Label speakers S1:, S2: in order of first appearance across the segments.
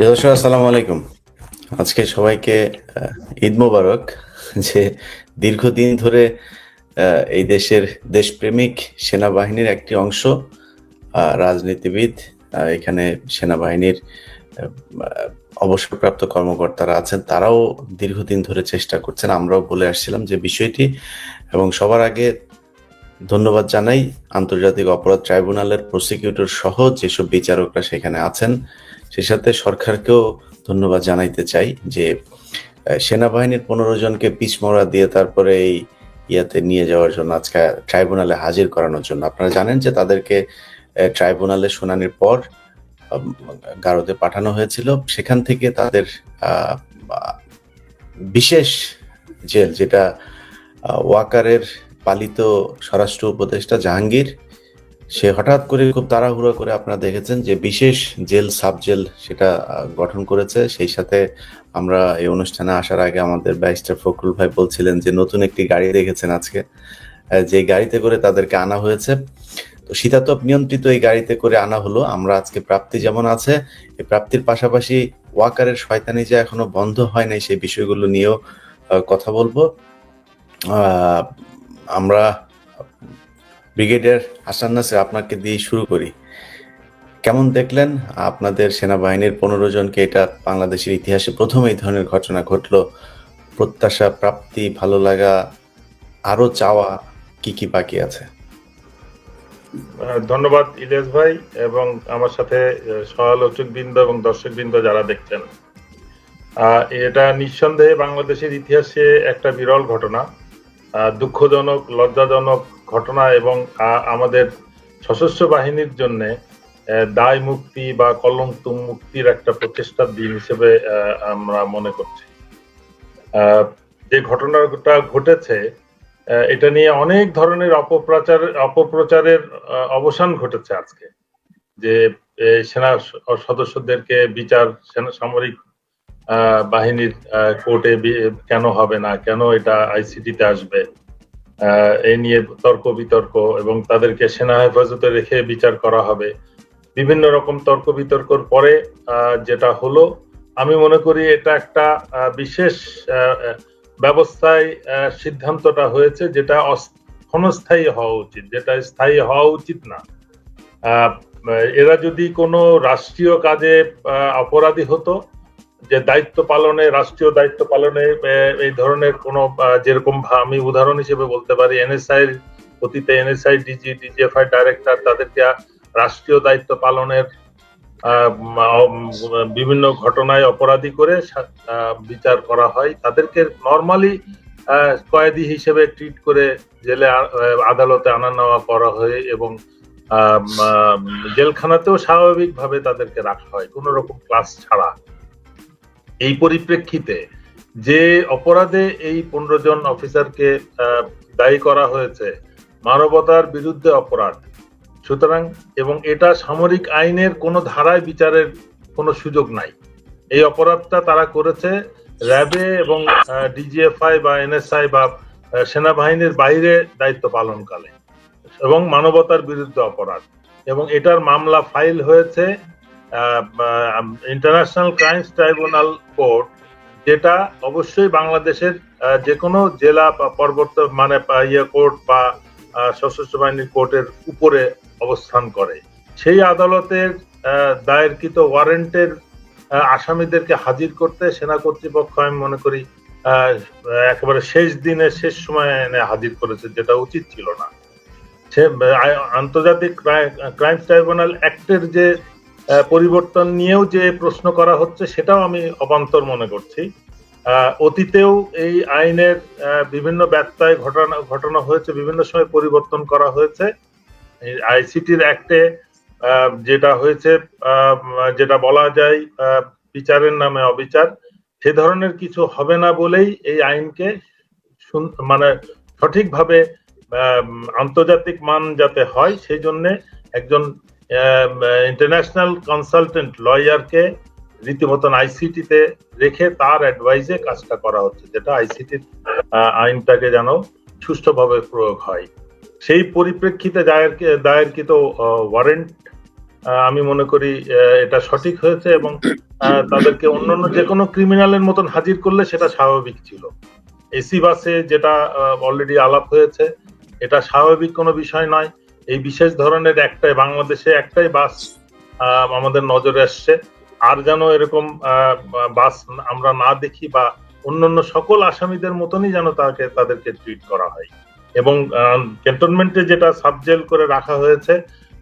S1: প্রিয় দর্শক, আসসালামু আলাইকুম। আজকে সবাইকে ঈদ মোবারক, যে দীর্ঘদিন ধরে এই দেশের দেশপ্রেমিক সেনাবাহিনীর একটি অংশ রাজনীতিবিদ এখানে সেনাবাহিনীর অবসরপ্রাপ্ত কর্মকর্তারা আছেন, তারাও দীর্ঘদিন ধরে চেষ্টা করছেন। আমরাও বলে আসছিলাম যে বিষয়টি, এবং সবার আগে ধন্যবাদ জানাই আন্তর্জাতিক অপরাধ ট্রাইব্যুনালের প্রসিকিউটর সহ যেসব বিচারকরা সেখানে আছেন সেই সাথে সরকারকেও ধন্যবাদ জানাইতে চাই যে সেনাবাহিনীর পনেরো জনকে পিছমরা দিয়ে তারপরে এই ইয়াতে নিয়ে যাওয়ার জন্য আজকে ট্রাইব্যুনালে হাজির করানোর জন্য। আপনারা জানেন যে তাদেরকে ট্রাইব্যুনালে শুনানির পর গারদে পাঠানো হয়েছিল। সেখান থেকে তাদের বিশেষ জেল যেটা ওয়াকারের পালিত স্বরাষ্ট্র উপদেষ্টা জাহাঙ্গীর সে হঠাৎ করে খুব তাড়াহুড়ো করে আপনারা দেখেছেন যে বিশেষ জেল সাব জেল সেটা গঠন করেছে। সেই সাথে আমরা এই অনুষ্ঠানে আসার আগে আমাদের ব্যারিস্টার ফখরুল ভাই বলছিলেন যে, নতুন একটি গাড়ি দেখেছেন আজকে? যে গাড়িতে করে তাদেরকে আনা হয়েছে। তো শীতাতপ নিয়ন্ত্রিত এই গাড়িতে করে আনা হলো। আমরা আজকে প্রাপ্তি যেমন আছে, এই প্রাপ্তির পাশাপাশি ওয়াকারের শয়তানি যে এখনও বন্ধ হয় নাই সেই বিষয়গুলো নিয়েও কথা বলব। আমরা ব্রিগেডিয়ার হাসান নাসির আপনাকে দিয়ে শুরু করি। কেমন দেখলেন আপনাদের সেনাবাহিনীর পনেরো জনকে? এটা বাংলাদেশের ইতিহাসে প্রথম এই ধরনের ঘটনা ঘটলো। প্রত্যাশা, প্রাপ্তি, ভালো লাগা আরও চাওয়া কি কি বাকি আছে?
S2: ধন্যবাদ ইলিয়াস ভাই এবং আমার সাথে সহালোচক বৃন্দ এবং দর্শক বৃন্দ যারা দেখছেন। এটা নিঃসন্দেহে বাংলাদেশের ইতিহাসে একটা বিরল ঘটনা। দুঃখজনক, লজ্জাজনক ঘটনা এবং আমাদের সশস্ত্র বাহিনীর জন্য দায় মুক্তি বা কলঙ্ক মুক্তির একটা প্রচেষ্টার দিন হিসেবে আমরা মনে করছি। যে ঘটনাটা ঘটেছে এটা নিয়ে অনেক ধরনের অপপ্রচার, অপপ্রচারের অবসান ঘটেছে আজকে। যে সেনা সদস্যদেরকে বিচার, সেনা, সামরিক বাহিনীর কোর্টে কেন হবে না, কেন এটা আইসিটিতে আসবে? এই নিয়ে তর্ক বিতর্ক এবং তাদেরকে সেনা হেফাজতে রেখে বিচার করা হবে। বিভিন্ন রকম তর্ক বিতর্কর পরে যেটা হলো, আমি মনে করি এটা একটা বিশেষ ব্যবস্থায় সিদ্ধান্তটা হয়েছে যেটা ক্ষণস্থায়ী হওয়া উচিত, যেটা স্থায়ী হওয়া উচিত না। এরা যদি কোনো রাষ্ট্রীয় কাজে অপরাধী হতো যে দায়িত্ব পালনে, রাষ্ট্রীয় দায়িত্ব পালনে এই ধরনের কোনো যেরকম আমি উদাহরণ হিসেবে বলতে পারি এনএসআই এর অতীতে এনএসআই ডিজি ডিজিএফআই ডাইরেক্টর তাদেরকে রাষ্ট্রীয় দায়িত্ব পালনের বিভিন্ন ঘটনায় অপরাধী করে বিচার করা হয়। তাদেরকে নর্মালি কয়েদি হিসেবে ট্রিট করে জেলে আদালতে আনা নেওয়া করা হয় এবং জেলখানাতেও স্বাভাবিকভাবে তাদেরকে রাখা হয়। কোনো রকম ক্লাস ছাড়া। এই পরিপ্রেক্ষিতে যে অপরাধে এই পনেরো জন অফিসারকে দায়ী করা হয়েছে, মানবতার বিরুদ্ধে অপরাধ। সুতরাং, এবং এটা সামরিক আইনের কোনো ধারায় বিচারের কোনো সুযোগ নাই। এই অপরাধটা তারা করেছে র্যাবে এবং ডিজিএফআই বা এনএসআই বা সেনাবাহিনীর বাইরে দায়িত্ব পালনকালে। এবং মানবতার বিরুদ্ধে অপরাধ। এবং এটার মামলা ফাইল হয়েছে ইন্টারন্যাশনাল ক্রাইমস ট্রাইব্যুনাল কোর্ট যেটা অবশ্যই বাংলাদেশের যে কোনো জেলা পর্বত মানে ইয়ে কোর্ট বা সশস্ত্র বাহিনীর কোর্টের উপরে অবস্থান করে। সেই আদালতের দায়েরকৃত ওয়ারেন্টের আসামিদেরকে হাজির করতে সেনা কর্তৃপক্ষ, আমি মনে করি একেবারে শেষ দিনে, শেষ সময় এনে হাজির করেছে, যেটা উচিত ছিল না। সে আন্তর্জাতিক ক্রাইম ট্রাইব্যুনাল অ্যাক্টের যে পরিবর্তন নিয়েও যে প্রশ্ন করা হচ্ছে, সেটাও আমি অবান্তর মনে করছি। অতীতেও এই আইনের বিভিন্ন ব্যত্যয় ঘটনা ঘটনা হয়েছে, বিভিন্ন সময় পরিবর্তন করা হয়েছে। আইসিটির অ্যাক্টে যেটা হয়েছে যেটা বলা যায় বিচারের নামে অবিচার, সে ধরনের কিছু হবে না বলেই এই আইনকে মানে সঠিকভাবে আন্তর্জাতিক মান যাতে হয়, সেই জন্য একজন ইন্টারন্যাশনাল কনসালটেন্ট লয়ারকে রীতিমতন আইসিটিতে রেখে তার অ্যাডভাইসে কাজটা করা হচ্ছে, যেটা আইসিটির আইনটাকে যেন সুষ্ঠুভাবে প্রয়োগ হয়। সেই পরিপ্রেক্ষিতে দায়ের, দায়েরকৃত ওয়ারেন্ট আমি মনে করি এটা সঠিক হয়েছে এবং তাদেরকে অন্যান্য যে কোনো ক্রিমিনালের মতন হাজির করলে সেটা স্বাভাবিক ছিল। এসি বাসে যেটা অলরেডি আলাপ হয়েছে, এটা স্বাভাবিক কোনো বিষয় নয়। এই বিশেষ ধরনের একটাই, বাংলাদেশে একটাই বাস আমাদের নজরে আসছে। আর যেন এরকম বাস আমরা না দেখি বা অন্যান্য সকল আসামিদের মতনই যেন তাকে, তাদেরকে ট্রিট করা হয়। এবং ক্যান্টনমেন্টে যেটা সাবজেল করে রাখা হয়েছে,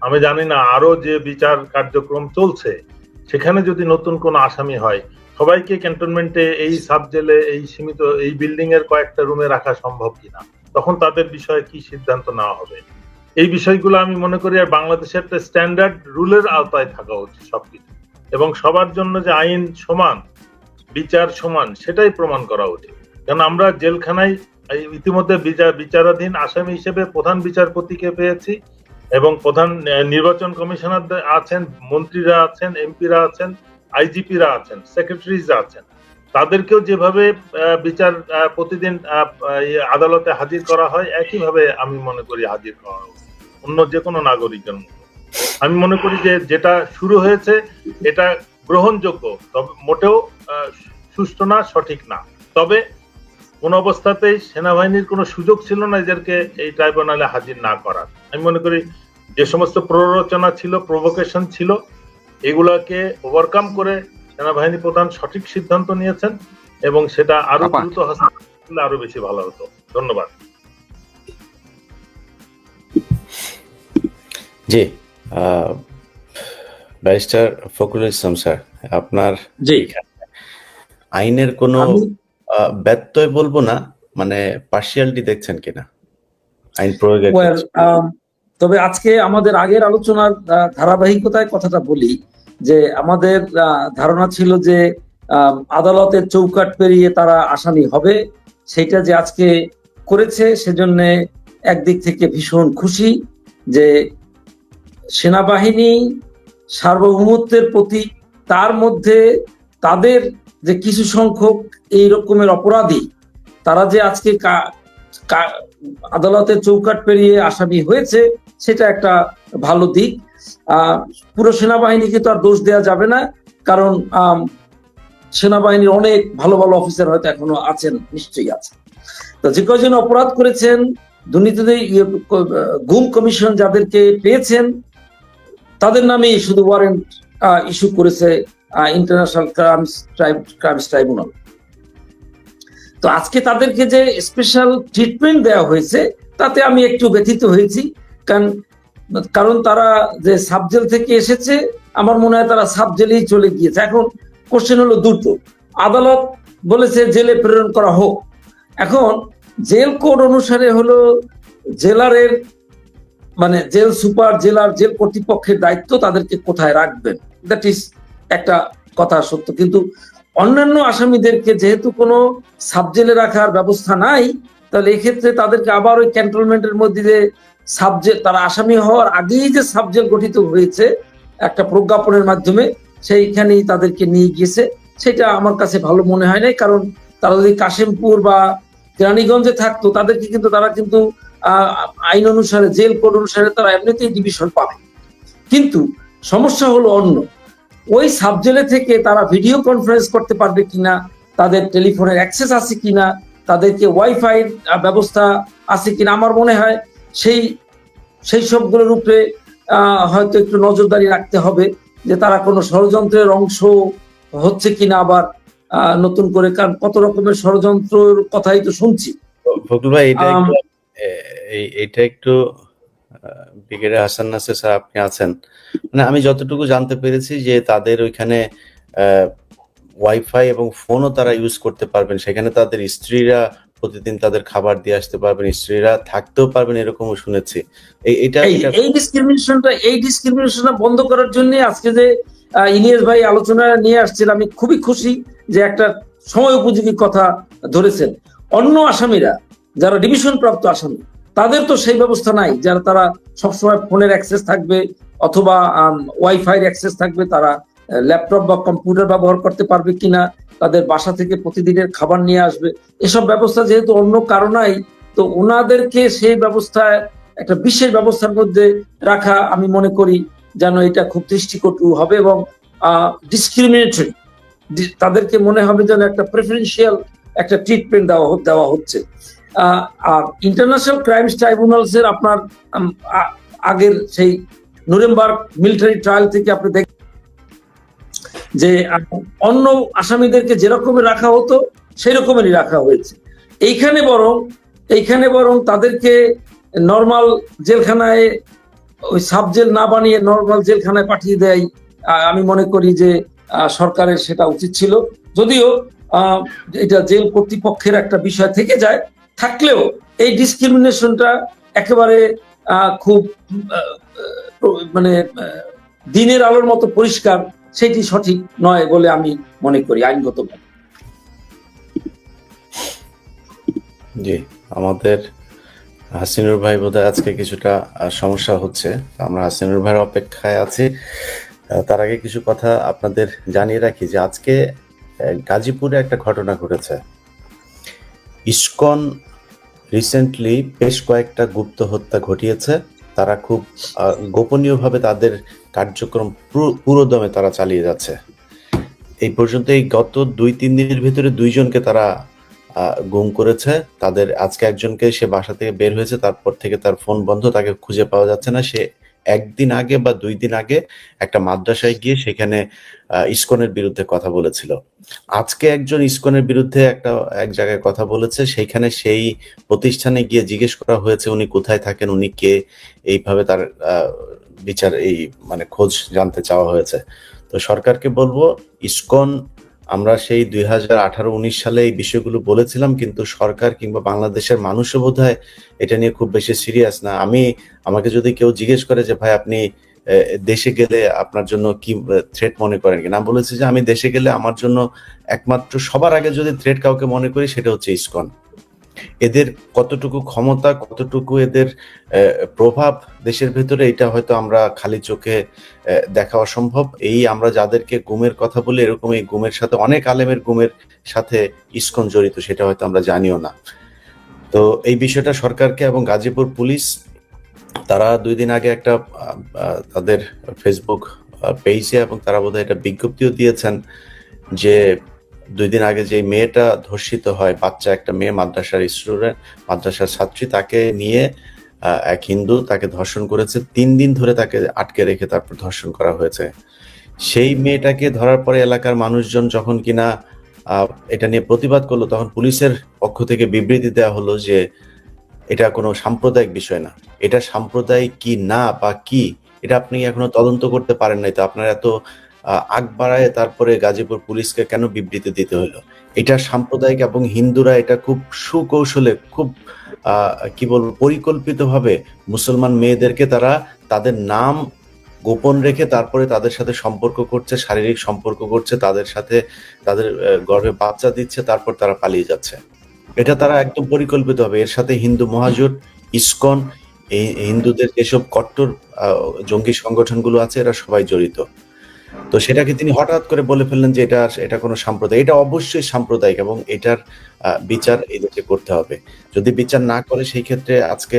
S2: আমি জানি না আরও যে বিচার কার্যক্রম চলছে, সেখানে যদি নতুন কোনো আসামি হয়, সবাইকে ক্যান্টনমেন্টে এই সাবজেলে এই সীমিত, এই বিল্ডিং এর কয়েকটা রুমে রাখা সম্ভব কিনা? তখন তাদের বিষয়ে কি সিদ্ধান্ত নেওয়া হবে? এই বিষয়গুলো আমি মনে করি আর বাংলাদেশের একটা স্ট্যান্ডার্ড রুলের আওতায় থাকা উচিত সবকিছু। এবং সবার জন্য যে আইন সমান, বিচার সমান, সেটাই প্রমাণ করা উচিত। কারণ আমরা জেলখানায় ইতিমধ্যে বিচার, বিচারাধীন আসামি হিসেবে প্রধান বিচারপতিকে পেয়েছি এবং প্রধান নির্বাচন কমিশনার আছেন, মন্ত্রীরা আছেন, এমপিরা আছেন, আইজিপিরা আছেন সেক্রেটারিজ আছেন। তাদেরকেও যেভাবে বিচার প্রতিদিন আদালতে হাজির করা হয়, একইভাবে আমি মনে করি হাজির করা উচিত। অন্য যে কোনো নাগরিকের মতো। আমি মনে করি যে যেটা শুরু হয়েছে এটা গ্রহণযোগ্য তবে মোটেও সুষ্ঠু না সঠিক না। তবে কোন অবস্থাতেই সেনাবাহিনীর কোনো সুযোগ ছিল না এদেরকে এই ট্রাইব্যুনালে হাজির না করার। আমি মনে করি যে সমস্ত প্ররোচনা ছিল প্রভোকেশন ছিল এগুলাকে ওভারকাম করে সেনাবাহিনী প্রধান সঠিক সিদ্ধান্ত নিয়েছেন এবং সেটা
S3: আরও।
S2: দ্রুত হস্তান্তর আরও বেশি ভালো হতো। ধন্যবাদ।
S1: জি ব্যারিস্টার ফখরুল ইসলাম স্যার আপনার
S4: জি।
S1: আইনের কোনো ব্যত্যয় বলব না মানে পার্সিয়ালিটি দেখছেন কিনা? আইন প্রয়োগের
S4: তবে আজকে আমাদের আগের আলোচনার ধারাবাহিকতায় কথাটা বলি যে আমাদের ধারণা ছিল যে আদালতের চৌকাট পেরিয়ে তারা আসামি হবে। সেটা যে আজকে করেছে সেজন্য একদিক থেকে ভীষণ খুশি যে সেনাবাহিনী সার্বভৌমত্বের প্রতি তার মধ্যে তাদের যে কিছু সংখ্যক এই রকমের অপরাধী তারা যে আজকে আদালতের চৌকাট পেরিয়ে আসামি হয়েছে সেটা একটা ভালো দিক। পুরো সেনাবাহিনীকে তো আর দোষ দেওয়া যাবে না কারণ সেনাবাহিনীর অনেক ভালো ভালো অফিসার হয়তো এখনও আছেন নিশ্চয়ই আছে তো যে কজন অপরাধ করেছেন দুর্নীতিতে ইয়ে, গুম কমিশন যাদেরকে পেয়েছেন তাদের নামে শুধু ওয়ারেন্ট ইস্যু করেছে ইন্টারন্যাশনাল ক্রাইমস ক্রাইমস ট্রাইব্যুনাল তো আজকে তাদেরকে যে স্পেশাল ট্রিটমেন্ট দেওয়া হয়েছে, তাতে আমি একটু ব্যথিত হয়েছি। কারণ কারণ তারা যে সাবজেল থেকে এসেছে, আমার মনে হয় তারা সাবজেলেই চলে গিয়েছে। এখন কোশ্চেন হলো দুটো। আদালত বলেছে জেলে প্রেরণ করা হোক। এখন জেল কোড অনুসারে হলো জেলারের মানে জেল, সুপার জেলার জেল কর্তৃপক্ষের দায়িত্ব তাদেরকে কোথায় রাখবেন? দ্যাট ইজ একটা কথা সত্য। কিন্তু অন্যান্য আসামিদেরকে যেহেতু কোনো সাবজেলে রাখার ব্যবস্থা নাই, তাহলে এক্ষেত্রে তাদেরকে আবার ওই ক্যান্টনমেন্টের মধ্যে যে সাবজেক্ট তারা আসামি হওয়ার আগেই যে সাবজেক্ট গঠিত হয়েছে, একটা প্রজ্ঞাপনের মাধ্যমে সেইখানেই তাদেরকে নিয়ে গিয়েছে। সেটা আমার কাছে ভালো মনে হয় নাই, কারণ তারা যদি কাশিমপুর বা কেরানীগঞ্জে থাকতো, তাদেরকে কিন্তু তারা কিন্তু আইন অনুসারে জেল কোড অনুসারে তারা এমনিতেই ডিভিশন পাবে। কিন্তু সমস্যা হলো অন্য। ওই সাবজেলে থেকে তারা ভিডিও কনফারেন্স করতে পারবে কিনা তাদের টেলিফোনের অ্যাক্সেস আছে কিনা তাদেরকে ওয়াইফাই ব্যবস্থা আছে কিনা আমার মনে হয় সেই সেই সবগুলোর উপরে হয়তো একটু নজরদারি রাখতে হবে যে তারা কোনো ষড়যন্ত্রের অংশ হচ্ছে কিনা আবার আহ, নতুন করে কারণ কত রকমের ষড়যন্ত্রের কথাই তো শুনছি।
S1: ফখরুল ভাই এটা
S4: আম,
S1: একটু এ- এই এটা একটু ব্রিগেডিয়ার হাসান নাসির স্যার আপনি আছেন। মানে আমি যতটুকু জানতে পেরেছি যে তাদের ওইখানে ওয়াইফাই এবং ফোনও তারা ইউজ করতে পারবেন। সেখানে তাদের স্ত্রীরা প্রতিদিন তাদের খাবার দিয়ে আসতে পারবেন স্ত্রীরা থাকতেও পারবেন এরকমও শুনেছি। এই- এটা
S4: এই ডিসক্রিমিনেশনটা এই ডিসক্রিমিনেশনটা বন্ধ করার জন্য আজকে যে আহ, ইলিয়াস ভাই আলোচনা নিয়ে আসছেন আমি খুবই খুশি যে একটা সময় উপযোগী কথা ধরেছেন। অন্য আসামিরা যারা ডিভিশন প্রাপ্ত আসামি তাদের তো সেই ব্যবস্থা নাই, যারা তারা সবসময় ফোনের অ্যাক্সেস থাকবে অথবা ওয়াইফাই অ্যাক্সেস থাকবে, তারা ল্যাপটপ বা কম্পিউটার ব্যবহার করতে পারবে কিনা, তাদের বাসা থেকে প্রতিদিনের খাবার নিয়ে আসবে, এসব ব্যবস্থা যেহেতু অন্য কারণাই তো ওনাদেরকে সেই ব্যবস্থায়, একটা বিশেষ ব্যবস্থার মধ্যে রাখা আমি মনে করি যেন এটা খুব দৃষ্টিকটু হবে এবং ডিসক্রিমিনেটরি তাদেরকে মনে হবে যেন একটা প্রেফারেন্সিয়াল একটা ট্রিটমেন্ট দেওয়া দেওয়া হচ্ছে। আর ইন্টারন্যাশনাল ক্রাইমস ট্রাইব্যুনালস এর আপনার আগের সেই নুরেমবার্গ মিলিটারি ট্রায়াল থেকে আপনি দেখ যে অন্য আসামিদেরকে যেরকমের রাখা হতো সেই রকমেরই রাখা হয়েছে। এইখানে বরং এইখানে বরং তাদেরকে নর্মাল জেলখানায়, ওই সাব জেল না বানিয়ে নর্মাল জেলখানায় পাঠিয়ে দেয় আমি মনে করি যে সরকারের সেটা উচিত ছিল। যদিও এটা জেল কর্তৃপক্ষের একটা বিষয় থেকে যায় থাকলেও এই ডিসক্রিমিনেশনটা একেবারে খুব মানে দিনের আলোর মতো পরিষ্কার, সেটি সঠিক নয় বলে আমি মনে করি আইনগত
S1: জি, আমাদের হাসিনুর ভাই বোধহয় আজকে কিছুটা সমস্যা হচ্ছে। আমরা হাসিনুর ভাইয়ের অপেক্ষায় আছি। তার আগে কিছু কথা আপনাদের জানিয়ে রাখি যে আজকে গাজীপুরে একটা ঘটনা ঘটেছে। ইসকন রিসেন্টলি বেশ কয়েকটা গুপ্ত হত্যা ঘটিয়েছে। তারা খুব গোপনীয়ভাবে তাদের কার্যক্রম পুরো- পুরোদমে তারা চালিয়ে যাচ্ছে। এই পর্যন্ত এই গত দুই, তিন দিনের ভিতরে দুইজনকে তারা গুম করেছে। তাদের আজকে একজনকে সে বাসা থেকে বের হয়েছে, তারপর থেকে তার ফোন বন্ধ, তাকে খুঁজে পাওয়া যাচ্ছে না। সে একদিন আগে বা দুই দিন আগে একটা মাদ্রাসায় গিয়ে সেখানে ইসকনের বিরুদ্ধে কথা বলেছিল। আজকে একজন ইসকনের বিরুদ্ধে একটা, এক জায়গায় কথা বলেছে সেইখানে সেই প্রতিষ্ঠানে গিয়ে জিজ্ঞেস করা হয়েছে উনি কোথায় থাকেন, উনি কে, এইভাবে তার বিচার, এই মানে খোঁজ জানতে চাওয়া হয়েছে। তো সরকারকে বলব, ইসকন আমরা সেই দুই হাজার আঠারো উনিশ সালে এই বিষয়গুলো বলেছিলাম, কিন্তু সরকার কিংবা বাংলাদেশের মানুষও বোধ এটা নিয়ে খুব বেশি সিরিয়াস না। আমি, আমাকে যদি কেউ জিজ্ঞেস করে যে, ভাই, আপনি দেশে গেলে আপনার জন্য কি থ্রেট মনে করেন? কিনা বলেছি যে, আমি দেশে গেলে আমার জন্য একমাত্র সবার আগে যদি থ্রেট কাউকে মনে করি, সেটা হচ্ছে ইসকন। এদের কতটুকু ক্ষমতা, কতটুকু এদের প্রভাব দেশের ভেতরে, এটা হয়তো আমরা খালি চোখে দেখা অসম্ভব। এই আমরা যাদেরকে গুমের কথা বলি, এরকম এই গুমের সাথে, অনেক আলেমের গুমের সাথে ইস্কন জড়িত, সেটা হয়তো আমরা জানিও না। তো এই বিষয়টা সরকারকে এবং গাজীপুর পুলিশ, তারা দুই দিন আগে একটা তাদের ফেসবুক পেজে এবং তারা বোধহয় একটা বিজ্ঞপ্তিও দিয়েছেন যে দুই দিন আগে যে মেয়েটা ধর্ষিত হয়, বাচ্চা একটা মেয়ে, মাদ্রাসার স্টুডেন্ট, মাদ্রাসার ছাত্রী, তাকে নিয়ে এক হিন্দু তাকে ধর্ষণ করেছে। তিন দিন ধরে তাকে আটকে রেখে তারপর ধর্ষণ করা হয়েছে। সেই মেয়েটাকে ধরার পরে এলাকার মানুষজন যখন কিনা এটা নিয়ে প্রতিবাদ করল, তখন পুলিশের পক্ষ থেকে বিবৃতি দেওয়া হলো যে এটা কোনো সাম্প্রদায়িক বিষয় না। এটা সাম্প্রদায়িক কি না বা কি? এটা আপনি এখনও তদন্ত করতে পারেন নাই। তো আপনার এত আগ বাড়ায় তারপরে গাজীপুর পুলিশকে কেন বিবৃতি দিতে হলো? এটা সাম্প্রদায়িক এবং হিন্দুরা এটা খুব সুকৌশলে, খুব কি বলব, পরিকল্পিতভাবে মুসলমান মেয়েদেরকে তারা তাদের নাম গোপন রেখে তারপরে তাদের সাথে সম্পর্ক করছে, শারীরিক সম্পর্ক করছে, তাদের সাথে তাদের গর্ভে বাচ্চা দিচ্ছে, তারপর তারা পালিয়ে যাচ্ছে। এটা তারা একদম পরিকল্পিত হবে এর সাথে হিন্দু মহাজোট, ইসকন, এই হিন্দুদের যেসব কট্টর জঙ্গি সংগঠনগুলো আছে, এরা সবাই জড়িত। তো সেটাকে তিনি হঠাৎ করে বলে ফেললেন যে এটা এটা কোনো সাম্প্রদায়িক, এটা অবশ্যই সাম্প্রদায়িক এবং এটার বিচার দেশে করতে হবে। যদি বিচার না করে সেই ক্ষেত্রে আজকে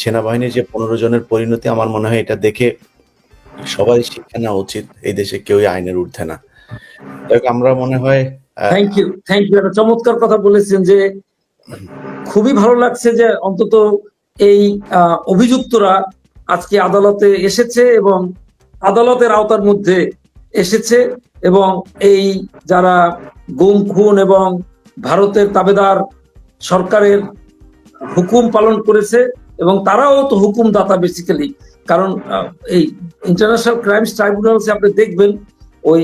S1: সেনাবাহিনীর যে পনেরো জনের পরিণতি আমার মনে হয় এটা দেখে সবাই শিক্ষা নেওয়া উচিত, এই দেশে কেউই আইনের ঊর্ধ্বে না। আমরা মনে হয়
S4: থ্যাংক ইউ থ্যাংক ইউ একটা চমৎকার কথা বলেছেন যে খুবই ভালো লাগছে যে অন্তত এই অভিযুক্তরা আজকে আদালতে এসেছে এবং আদালতের আওতার মধ্যে এসেছে এবং এই যারা গুম, খুন এবং ভারতের তাবেদার সরকারের হুকুম পালন করেছে এবং তারাও তো হুকুম দাতা বেসিক্যালি কারণ এই ইন্টারন্যাশনাল ক্রাইমস ট্রাইব্যুনালসে আপনি দেখবেন, ওই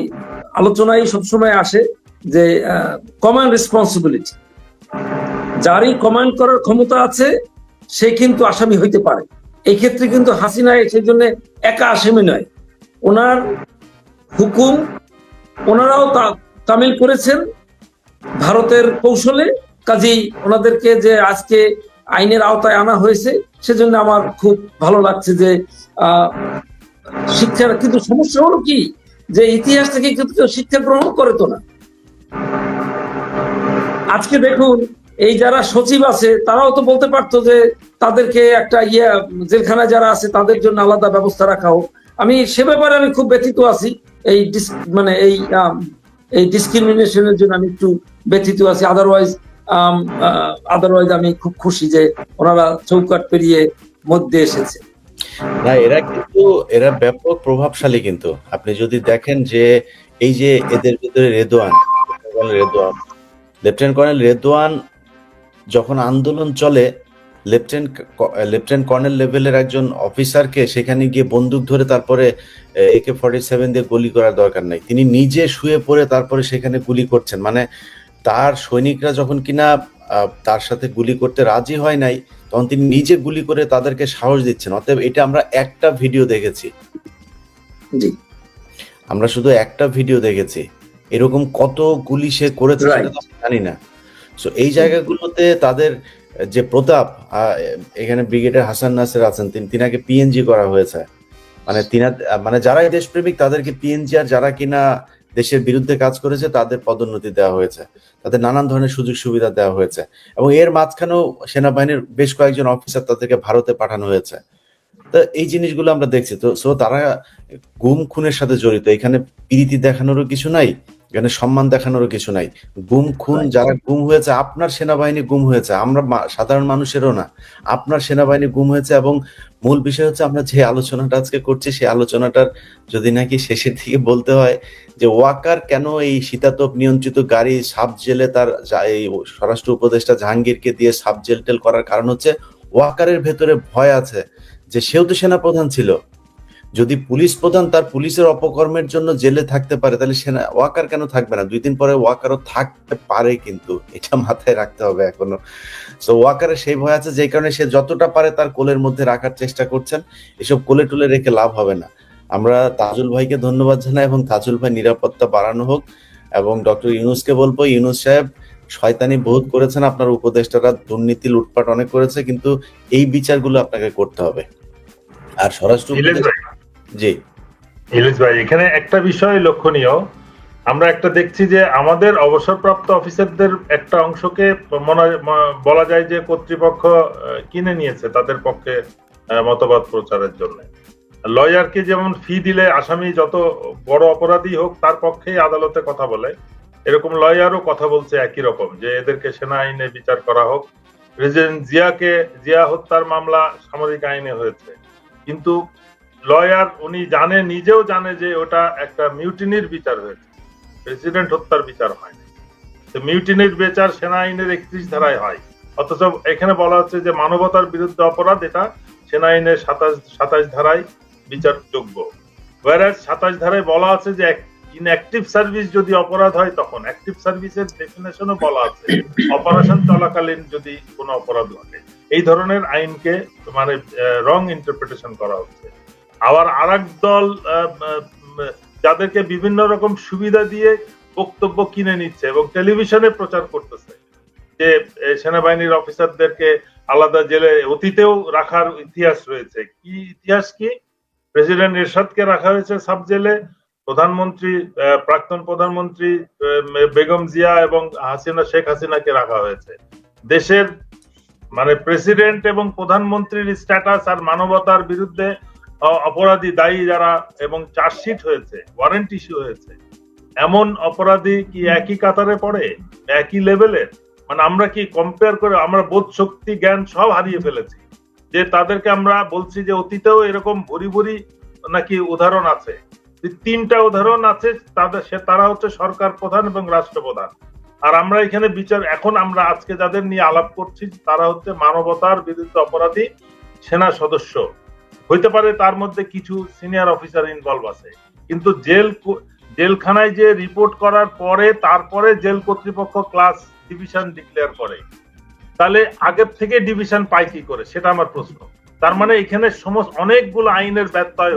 S4: আলোচনায় সবসময় আসে যে কমন রেসপন্সিবিলিটি যারই কমান্ড করার ক্ষমতা আছে, সে কিন্তু আসামি হইতে পারে। এই ক্ষেত্রে কিন্তু হাসিনা সেই জন্য একা আসামি নয়। ওনার হুকুম ওনারাও তা- তামিল করেছেন ভারতের কৌশলে। কাজেই ওনাদেরকে যে আজকে আইনের আওতায় আনা হয়েছে, সেজন্য আমার খুব ভালো লাগছে যে শিক্ষার কিন্তু সমস্যা হলো কি? যে ইতিহাস থেকে কিন্তু কেউ শিক্ষা গ্রহণ করে তো না। আজকে দেখুন, এই যারা সচিব আছে, তারাও তো বলতে পারতো যে তাদেরকে একটা ইয়ে জেলখানায় যারা আছে, তাদের জন্য আলাদা ব্যবস্থা রাখা হোক। আমি সে ব্যাপারে আমি খুব ব্যথিত আছি। এই মানে এই আম, এই ডিসক্রিমিনেশনের জন্য আমি একটু ব্যথিত আছি। আদারওয়াইজ আদারওয়াইজ আমি খুব খুশি যে ওনারা চৌকাট পেরিয়ে মধ্যে এসেছে।
S1: না এরা কিন্তু এরা ব্যাপক প্রভাবশালী কিন্তু। আপনি যদি দেখেন যে এই যে এদের ভিতরে রেদোয়ান রেদোয়ান লেফটেন্যান্ট কর্নেল রেদোয়ান যখন আন্দোলন চলে লেফটেন্যান্ট লেফটেন্ট কর্নেল লেভেলের একজন অফিসারকে সেখানে গিয়ে বন্দুক ধরে তারপরে একে ফর্টি সেভেন দিয়ে গুলি করার দরকার নাই। তিনি নিজে শুয়ে পড়ে তারপরে সেখানে গুলি করছেন। মানে তার সৈনিকরা যখন কিনা তার সাথে গুলি করতে রাজি হয় নাই তখন তিনি নিজে গুলি করে তাদেরকে সাহস দিচ্ছেন। অতএব এটা আমরা একটা ভিডিও দেখেছি।
S4: জি।
S1: আমরা শুধু একটা ভিডিও দেখেছি। এরকম কত গুলি সে করেছে জানি না। সো এই জায়গাগুলোতে তাদের যে প্রতাপ এখানে ব্রিগেডের হাসান নাসের আছেন, তিনি, তিনাকে পিএনজি করা হয়েছে। মানে তিনা মানে যারাই দেশপ্রেমিক, তাদেরকে পিএনজি আর যারা কিনা দেশের বিরুদ্ধে কাজ করেছে, তাদের পদোন্নতি দেওয়া হয়েছে। তাদের নানান ধরনের সুযোগ সুবিধা দেওয়া হয়েছে। এবং এর মাঝখানেও সেনাবাহিনীর বেশ কয়েকজন অফিসার তাদেরকে ভারতে পাঠানো হয়েছে। তো এই জিনিসগুলো আমরা দেখছি। তো সো তারা গুম খুনের সাথে জড়িত। এখানে প্রীতি দেখানোরও কিছু নাই। এখানে সম্মান দেখানোরও কিছু নাই। গুম খুন যারা গুম হয়েছে আপনার সেনাবাহিনী গুম হয়েছে। আমরা সাধারণ মানুষেরও না। আপনার সেনাবাহিনী গুম হয়েছে এবং মূল বিষয় হচ্ছে আমরা যে আলোচনাটা আজকে করছি সেই আলোচনাটার যদি নাকি শেষের দিকে বলতে হয় যে ওয়াকার কেন এই শীতাতপ নিয়ন্ত্রিত গাড়ি সাব জেলে তার এই স্বরাষ্ট্র উপদেষ্টা জাহাঙ্গীরকে দিয়ে সাব জেল টেল করার কারণ হচ্ছে ওয়াকারের ভেতরে ভয় আছে যে সেও তো সেনাপ্রধান ছিল। যদি পুলিশ প্রধান তার পুলিশের অপকর্মের জন্য জেলে থাকতে পারে, তাহলে সেনা, ওয়াকার কেন থাকবে না? দুই দিন পরে ওয়াকারও থাকতে পারে কিন্তু, এটা মাথায় রাখতে হবে এখনও। তো ওয়াকারের সেই ভয় আছে, যেই কারণে সে যতটা পারে তার কোলের মধ্যে রাখার চেষ্টা করছেন। এসব কোলে টুলে রেখে লাভ হবে না। আমরা তাজুল ভাইকে ধন্যবাদ জানাই এবং তাজুল ভাই নিরাপত্তা বাড়ানো হোক। এবং ডক্টর ইউনুসকে বলব, ইউনুস সাহেব, শয়তানি বহুত করেছেন, আপনার উপদেষ্টারা দুর্নীতি, লুটপাট অনেক করেছে, কিন্তু এই বিচারগুলো আপনাকে করতে হবে। আর স্বরাষ্ট্র জি।
S2: ভাই, এখানে একটা বিষয় লক্ষণীয়। আমরা একটা দেখছি যে আমাদের অবসরপ্রাপ্ত অফিসারদের একটা অংশকে বলা যায় যে কর্তৃপক্ষ কিনে নিয়েছে তাদের পক্ষে মতবাদ প্রচারের জন্য। লয়ারকে যেমন ফি দিলে আসামি যত বড় অপরাধী হোক, তার পক্ষেই আদালতে কথা বলে। এরকম লয়ারও কথা বলছে একই রকম, যে এদেরকে সেনা আইনে বিচার করা হোক। প্রেসিডেন্ট জিয়াকে, জিয়া হত্যার মামলা সামরিক আইনে হয়েছে। কিন্তু লয়ার, উনি জানে, নিজেও জানে যে ওটা একটা মিউটিনির বিচার হয়েছে। প্রেসিডেন্ট হত্যার বিচার হয়নি। তো মিউটিনির বিচার সেনা আইনের একত্রিশ ধারায় হয়। অথচ এখানে বলা হচ্ছে যে মানবতার বিরুদ্ধে অপরাধ, এটা সেনা আইনের সাতাশ সাতাশ ধারায় বিচারযোগ্য। ওয়ারাজ সাতাশ ধারায় বলা আছে যে ইনঅ্যাক্টিভ সার্ভিস যদি অপরাধ হয় তখন অ্যাক্টিভ সার্ভিসের ডেফিনেশনও বলা আছে অপারেশন চলাকালীন যদি কোনো অপরাধ ঘটে। এই ধরনের আইনকে মানে রং ইন্টারপ্রিটেশন করা হচ্ছে। আবার আর দল যাদেরকে বিভিন্ন রকম সুবিধা দিয়ে বক্তব্য কিনে নিচ্ছে এবং টেলিভিশনে প্রচার করতেছে, যে সেনাবাহিনীর অফিসারদেরকে আলাদা জেলে, অতীতেও রাখার ইতিহাস রয়েছে। কি ইতিহাস কি? প্রেসিডেন্ট এরশাদকে রাখা হয়েছে সাব জেলে, প্রধানমন্ত্রী প্রাক্তন প্রধানমন্ত্রী বেগম জিয়া এবং হাসিনা, শেখ হাসিনাকে রাখা হয়েছে। দেশের মানে প্রেসিডেন্ট এবং প্রধানমন্ত্রীর স্ট্যাটাস আর মানবতার বিরুদ্ধে অপরাধী দায়ী যারা এবং চার্জশিট হয়েছে ওয়ারেন্ট ইস্যু হয়েছে, এমন অপরাধী কি একই কাতারে পড়ে? একই লেভেলের মানে আমরা কি কম্পেয়ার করে, আমরা বোধ শক্তি, জ্ঞান সব হারিয়ে ফেলেছি। যে তাদেরকে আমরা বলছি যে অতীতেও এরকম ভরি ভরি নাকি উদাহরণ আছে। তিনটা উদাহরণ আছে, তাদের সে তারা হচ্ছে সরকার প্রধান এবং রাষ্ট্রপ্রধান। আর আমরা এখানে বিচার এখন আমরা আজকে যাদের নিয়ে আলাপ করছি, তারা হচ্ছে মানবতার বিরুদ্ধে অপরাধী সেনা সদস্য। হইতে পারে তার মধ্যে কিছু সিনিয়র অফিসার ইনভলভ আছে। কিন্তু জেল জেলখানায় যে রিপোর্ট করার পরে তারপরে জেল কর্তৃপক্ষ ক্লাস ডিভিশন ডিক্লেয়ার করে। তাহলে আগের থেকে ডিভিশন পায় কি করে? সেটা আমার প্রশ্ন। তার মানে এখানে সমস্ত অনেকগুলো আইনের ব্যত্যয়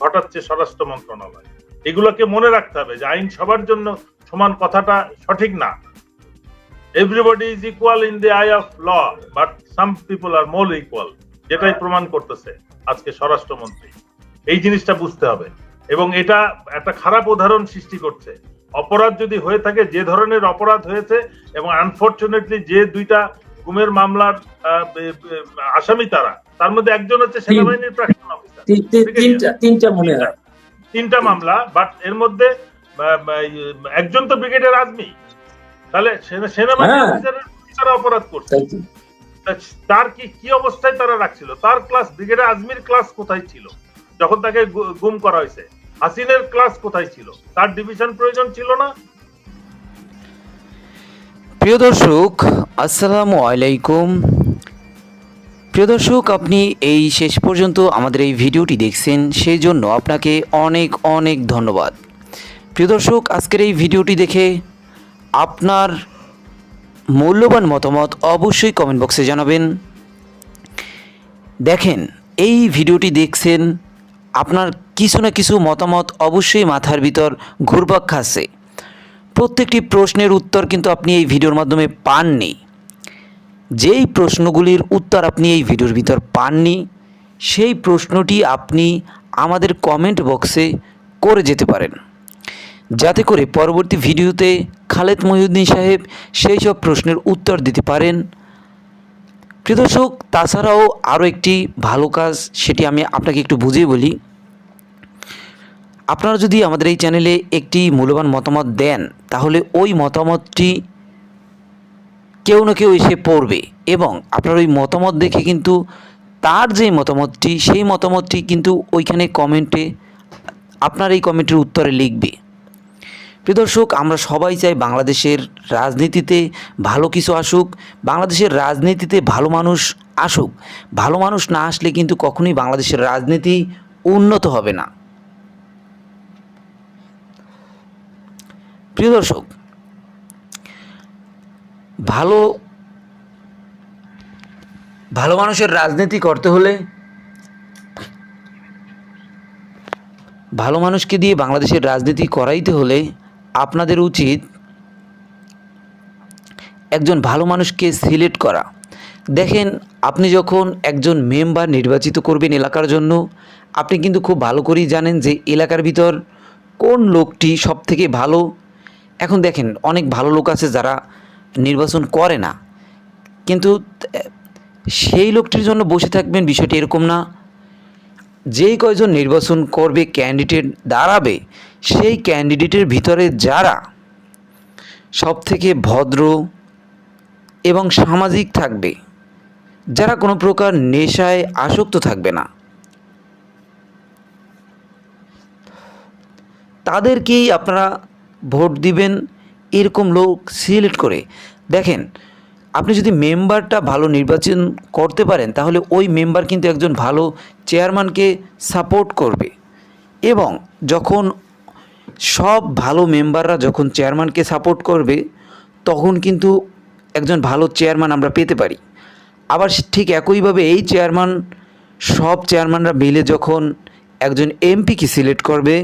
S2: ঘটাচ্ছে স্বরাষ্ট্র মন্ত্রণালয়। এগুলোকে মনে রাখতে হবে যে আইন সবার জন্য সমান কথাটা সঠিক না। Everybody is equal in the eye of law but some people are more equal যেটাই প্রমাণ করতেছে। আজকে স্বরাষ্ট্রমন্ত্রী। এই জিনিসটা বুঝতে হবে। এবং এটা একটা খারাপ উদাহরণ সৃষ্টি করছে। অপরাধ যদি হয়ে থাকে যে ধরনের অপরাধ হয়েছে এবং আনফর্চুনেটলি যে দুইটা গুমের মামলার আসামি তারা তার মধ্যে একজন হচ্ছে সেনাবাহিনীর প্রাক্তন অফিসার
S4: তিন- তিন- তিনটা মনে হয়।
S2: মামলা বাট এর মধ্যে একজন তো ব্রিগেডের আজমি। তাহলে সেনা- সেনাবাহিনী
S4: হ্যাঁ।
S2: অফিসারের অপরাধ করছে। তার কি কি অবস্থায় তারা রাখছিল? তার ক্লাস ব্রিগেডিয়ার আজমির ক্লাস কোথায় ছিল? যখন তাকে গুম করা হয়েছে, হাসিনের ক্লাস কোথায় ছিল? তার ডিভিশন প্রয়োজন ছিল না?
S3: প্রিয় দর্শক, আসসালামু আলাইকুম। প্রিয় দর্শক, আপনি এই শেষ পর্যন্ত আমাদের এই ভিডিওটি দেখছেন, সেই জন্য আপনাকে অনেক অনেক ধন্যবাদ। প্রিয় দর্শক, আজকের এই ভিডিওটি দেখে আপনার মূল্যবান মতামত অবশ্যই কমেন্ট বক্সে জানাবেন। দেখেন, এই ভিডিওটি দেখছেন, আপনার কিছু না কিছু মতামত অবশ্যই মাথার ভিতর ঘুরপাক খাচ্ছে। প্রত্যেকটি প্রশ্নের উত্তর কিন্তু আপনি এই ভিডিওর মাধ্যমে পাননি। যেই প্রশ্নগুলির উত্তর আপনি এই ভিডিওর ভিতর পাননি, সেই প্রশ্নটি আপনি আমাদের কমেন্ট বক্সে করে যেতে পারেন। যাতে করে পরবর্তী ভিডিওতে খালেদ মহিউদ্দিন সাহেব সেই সব প্রশ্নের উত্তর দিতে পারেন। প্রিয় দর্শক, তাছাড়াও আরও একটি ভালো কাজ সেটি আমি আপনাকে একটু বুঝিয়ে বলি। আপনারা যদি আমাদের এই চ্যানেলে একটি মূল্যবান মতামত দেন, তাহলে ওই মতামতটি কেউ না কেউ এসে পড়বে এবং আপনার ওই মতামত দেখে কিন্তু তার যে মতামতটি, সেই মতামতটি কিন্তু ওইখানে কমেন্টে আপনার এই কমেন্টের উত্তরে লিখবে। দর্শক, আমরা সবাই চাই বাংলাদেশের রাজনীতিতে ভালো কিছু আসুক, বাংলাদেশের রাজনীতিতে ভালো মানুষ আসুক। ভালো মানুষ না আসলে কিন্তু কখনোই বাংলাদেশের রাজনীতি উন্নত হবে না। প্রিয় দর্শক, ভালো ভালো মানুষের রাজনীতি করতে হলে ভালো মানুষকে দিয়ে বাংলাদেশের রাজনীতি করাইতে হলে আপনাদের উচিত একজন ভালো মানুষকে সিলেক্ট করা। দেখেন, আপনি যখন একজন মেম্বার নির্বাচিত করবেন এলাকার জন্য, আপনি কিন্তু খুব ভালো করেই জানেন যে এলাকার ভিতর কোন লোকটি সব থেকে ভালো। এখন দেখেন, অনেক ভালো লোক আছে যারা নির্বাচন করে না। কিন্তু সেই লোকটির জন্য বসে থাকবেন বিষয়টি এরকম না। যেই কয়জন নির্বাচন করবে ক্যান্ডিডেট দাঁড়াবে সেই ক্যান্ডিডেটের ভিতরে যারা সব থেকে ভদ্র এবং সামাজিক থাকবে, যারা কোনো প্রকার নেশায় আসক্ত থাকবে না, তাদেরকেই আপনারা ভোট দিবেন এরকম লোক সিলেক্ট করে। দেখেন, আপনি যদি মেম্বারটা ভালো নির্বাচন করতে পারেন, তাহলে ওই মেম্বার কিন্তু একজন ভালো চেয়ারম্যানকে সাপোর্ট করবে। এবং যখন সব ভালো মেম্বাররা যখন চেয়ারম্যানকে সাপোর্ট করবে, তখন কিন্তু একজন ভালো চেয়ারম্যান আমরা পেতে পারি। আবার ঠিক একইভাবে এই চেয়ারম্যান, সব চেয়ারম্যানরা মিলে যখন একজন এমপিকে সিলেক্ট করবে,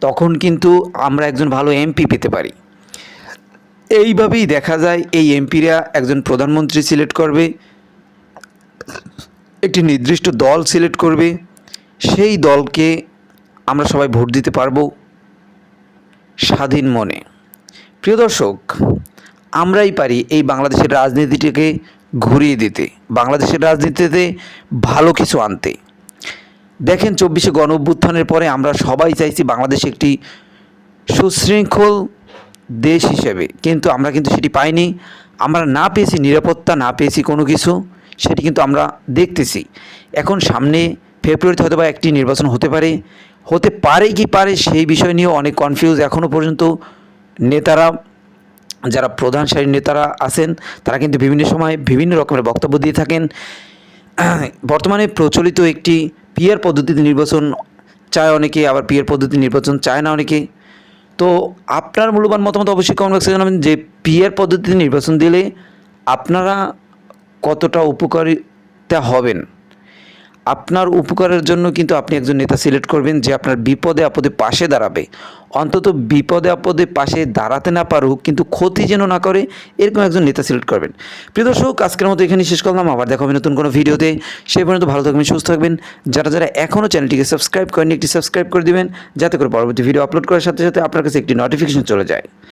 S3: তখন কিন্তু আমরা একজন ভালো এমপি পেতে পারি। এইভাবেই দেখা যায় এই এমপিরা একজন প্রধানমন্ত্রী সিলেক্ট করবে, একটি নির্দিষ্ট দল সিলেক্ট করবে, সেই দলকে আমরা সবাই ভোট দিতে পারব স্বাধীন মনে। প্রিয় দর্শক, আমরাই পারি এই বাংলাদেশের রাজনীতিটাকে ঘুরিয়ে দিতে, বাংলাদেশের রাজনীতিতে ভালো কিছু আনতে। দেখেন চব্বিশে গণ অভ্যুত্থানের পরে আমরা সবাই চাইছি বাংলাদেশ একটি সুশৃঙ্খল দেশ হিসেবে, কিন্তু আমরা কিন্তু সেটি পাইনি। আমরা না পেয়েছি নিরাপত্তা, না পেয়েছি কোনো কিছু, সেটি কিন্তু আমরা দেখতেছি। এখন সামনে ফেব্রুয়ারিতে হয়তো বা একটি নির্বাচন হতে পারে হতে পারে কি পারে সেই বিষয় নিয়েও অনেক কনফিউজ এখনও পর্যন্ত নেতারা, যারা প্রধান সারির নেতারা আছেন, তারা কিন্তু বিভিন্ন সময় বিভিন্ন রকমের বক্তব্য দিয়ে থাকেন। বর্তমানে প্রচলিত একটি পিয়ার পদ্ধতিতে নির্বাচন চায় অনেকে, আবার পিয়ার পদ্ধতি নির্বাচন চায় না অনেকে। তো আপনার মূল্যবান মতামত অবশ্যই কমেন্ট বক্সে জানাবেন যে পিয়ার পদ্ধতিতে নির্বাচন দিলে আপনারা কতটা উপকারিতা হবেন। আপনার উপকারের জন্য কিন্তু আপনি একজন নেতা সিলেক্ট করবেন যে আপনার বিপদে আপদে পাশে দাঁড়াবে। অন্তত বিপদে আপদে পাশে দাঁড়াতে না পারুক, কিন্তু ক্ষতি যেন না করে, এরকম একজন নেতা সিলেক্ট করবেন। প্রিয় দর্শক, আজকের মতো এখানে শেষ করলাম। আবার দেখা নতুন কোনো ভিডিওতে। সেই পর্যন্ত ভালো থাকবেন, সুস্থ থাকবেন। যারা যারা এখনও চ্যানেলটিকে সাবস্ক্রাইব করেনি একটি সাবস্ক্রাইব করে দিবেন, যাতে করে পরবর্তী ভিডিও আপলোড করার সাথে সাথে আপনার কাছে একটি নোটিফিকেশন চলে যায়।